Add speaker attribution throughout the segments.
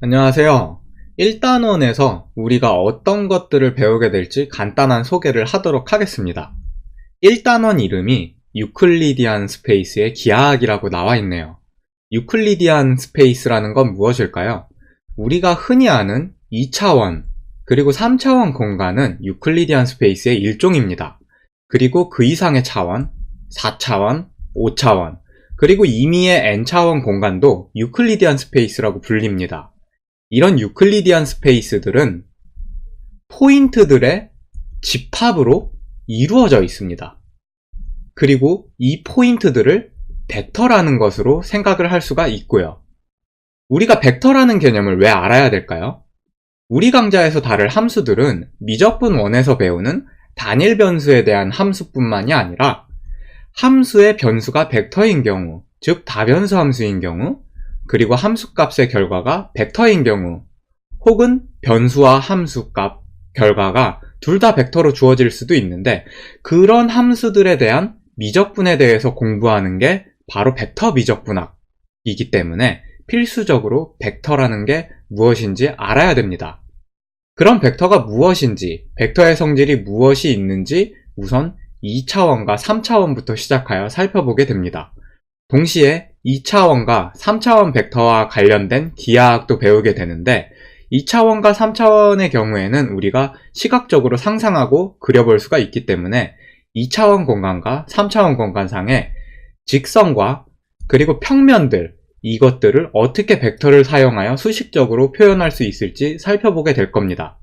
Speaker 1: 안녕하세요. 1단원에서 우리가 어떤 것들을 배우게 될지 간단한 소개를 하도록 하겠습니다. 1단원 이름이 유클리디안 스페이스의 기하학이라고 나와 있네요. 유클리디안 스페이스라는 건 무엇일까요? 우리가 흔히 아는 2차원, 그리고 3차원 공간은 유클리디안 스페이스의 일종입니다. 그리고 그 이상의 차원, 4차원, 5차원, 그리고 이미의 n차원 공간도 유클리디안 스페이스라고 불립니다. 이런 유클리디안 스페이스들은 포인트들의 집합으로 이루어져 있습니다. 그리고 이 포인트들을 벡터라는 것으로 생각을 할 수가 있고요. 우리가 벡터라는 개념을 왜 알아야 될까요? 우리 강좌에서 다룰 함수들은 미적분 원에서 배우는 단일 변수에 대한 함수뿐만이 아니라 함수의 변수가 벡터인 경우, 즉 다변수 함수인 경우, 그리고 함수값의 결과가 벡터인 경우, 혹은 변수와 함수값 결과가 둘 다 벡터로 주어질 수도 있는데 그런 함수들에 대한 미적분에 대해서 공부하는 게 바로 벡터 미적분학이기 때문에 필수적으로 벡터라는 게 무엇인지 알아야 됩니다. 그럼 벡터가 무엇인지, 벡터의 성질이 무엇이 있는지 우선 2차원과 3차원부터 시작하여 살펴보게 됩니다. 동시에 2차원과 3차원 벡터와 관련된 기하학도 배우게 되는데 2차원과 3차원의 경우에는 우리가 시각적으로 상상하고 그려볼 수가 있기 때문에 2차원 공간과 3차원 공간상에 직선과 그리고 평면들 이것들을 어떻게 벡터를 사용하여 수식적으로 표현할 수 있을지 살펴보게 될 겁니다.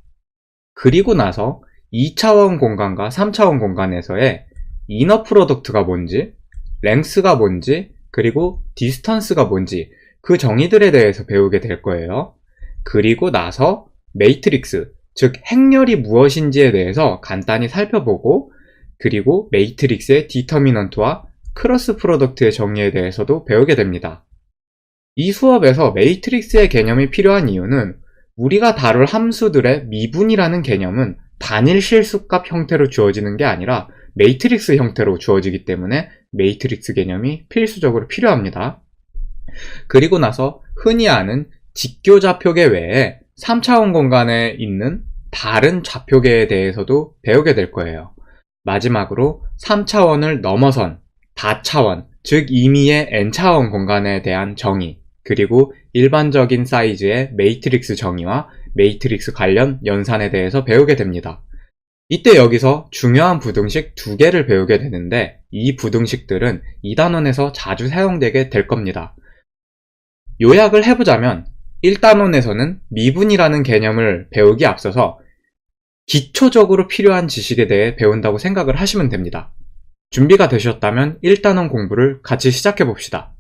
Speaker 1: 그리고 나서 2차원 공간과 3차원 공간에서의 이너 프로덕트가 뭔지, 랭스가 뭔지, 그리고 디스턴스가 뭔지 그 정의들에 대해서 배우게 될 거예요. 그리고 나서 메이트릭스, 즉 행렬이 무엇인지에 대해서 간단히 살펴보고 그리고 메이트릭스의 디터미넌트와 크로스 프로덕트의 정의에 대해서도 배우게 됩니다. 이 수업에서 메이트릭스의 개념이 필요한 이유는 우리가 다룰 함수들의 미분이라는 개념은 단일 실수값 형태로 주어지는 게 아니라 메이트릭스 형태로 주어지기 때문에 메이트릭스 개념이 필수적으로 필요합니다. 그리고 나서 흔히 아는 직교 좌표계 외에 3차원 공간에 있는 다른 좌표계에 대해서도 배우게 될 거예요. 마지막으로 3차원을 넘어선 다차원, 즉 임의의 n차원 공간에 대한 정의, 그리고 일반적인 사이즈의 메이트릭스 정의와 메이트릭스 관련 연산에 대해서 배우게 됩니다. 이때 여기서 중요한 부등식 두 개를 배우게 되는데 이 부등식들은 2단원에서 자주 사용되게 될 겁니다. 요약을 해보자면 1단원에서는 미분이라는 개념을 배우기 앞서서 기초적으로 필요한 지식에 대해 배운다고 생각을 하시면 됩니다. 준비가 되셨다면 1단원 공부를 같이 시작해 봅시다.